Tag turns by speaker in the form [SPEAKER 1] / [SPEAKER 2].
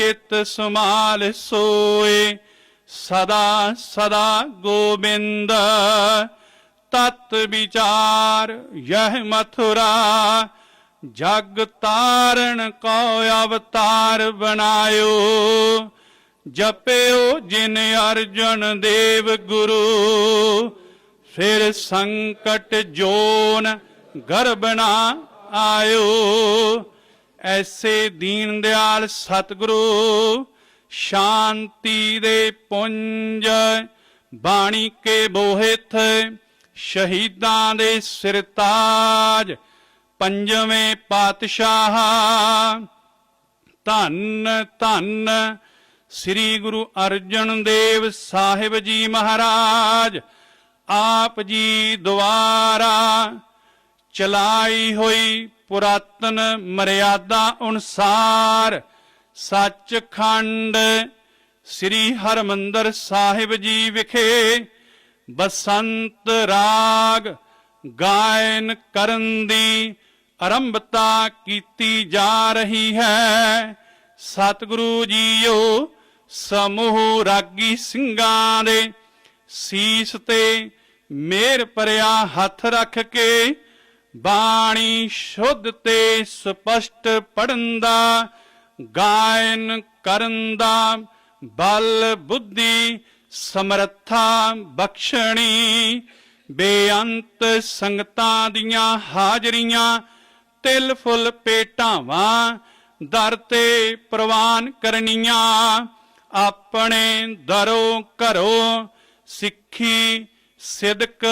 [SPEAKER 1] ਚਿਤ ਸਮਾਲ ਸੋਏ ਸਦਾ ਸਦਾ ਗੋਬਿੰਦ ਤਤ ਵਿਚਾਰ ਯਹ ਮਥੁਰਾ ਜਗ ਤਾਰਨ ਕੋ ਅਵਤਾਰ ਬਣਾਇਓ ਜਪਿਓ ਜਿਨ ਅਰਜਨ ਦੇਵ ਗੁਰੂ ਫਿਰ ਸੰਕਟ ਜੋਨ ਗਰਬਣਾ ਆਇਓ ਐਸੇ ਦੀਨ ਦਿਆਲ ਸਤਿਗੁਰੂ, ਸ਼ਾਂਤੀ ਦੇ ਪੁੰਜ, ਬਾਣੀ ਕੇ ਬੋਹਿਤ ਸ਼ਹੀਦਾਂ ਦੇ ਸਿਰਤਾਜ ਪੰਜਵੇਂ ਪਾਤਸ਼ਾਹ। ਧੰਨ ਧੰਨ ਸ੍ਰੀ ਗੁਰੂ ਅਰਜਨ ਦੇਵ ਸਾਹਿਬ ਜੀ ਮਹਾਰਾਜ, ਆਪ ਜੀ ਦੁਆਰਾ ਚਲਾਈ ਹੋਈ ਪੁਰਾਤਨ ਮਰਿਆਦਾ ਅਨੁਸਾਰ ਸੱਚਖੰਡ ਸ੍ਰੀ ਹਰਮੰਦਰ ਸਾਹਿਬ ਜੀ ਵਿਖੇ ਬਸੰਤ ਰਾਗ ਗਾਇਨ ਕਰਨ ਦੀ ਆਰੰਭਤਾ ਕੀਤੀ ਜਾ ਰਹੀ ਹੈ। ਸਤਿਗੁਰੂ ਜੀਓ, ਸਮੂਹ ਰਾਗੀ ਸਿੰਘਾਂ ਦੇ ਸੀਸ ਤੇ ਮੇਰ ਭਰਿਆ ਹੱਥ ਰੱਖ ਕੇ ਬਾਣੀ ਸ਼ੁੱਧ ਤੇ ਸਪਸ਼ਟ ਪੜਨ ਦਾ, ਗਾਇਨ ਕਰਨ ਦਾ, ਬਲ, ਬੁੱਧੀ, ਸਮਰੱਥਾ, ਬਖਸ਼ਣੀ, ਬੇਅੰਤ ਸੰਗਤਾਂ ਦੀਆਂ ਹਾਜ਼ਰੀਆਂ, ਤਿਲ ਫੁੱਲ ਪੇਟਾਵਾਂ, ਦਰ ਤੇ ਪ੍ਰਵਾਨ ਕਰਨੀਆਂ, ਆਪਣੇ ਦਰੋ ਘਰੋਂ ਸਿੱਖੀ, ਸਿਦਕ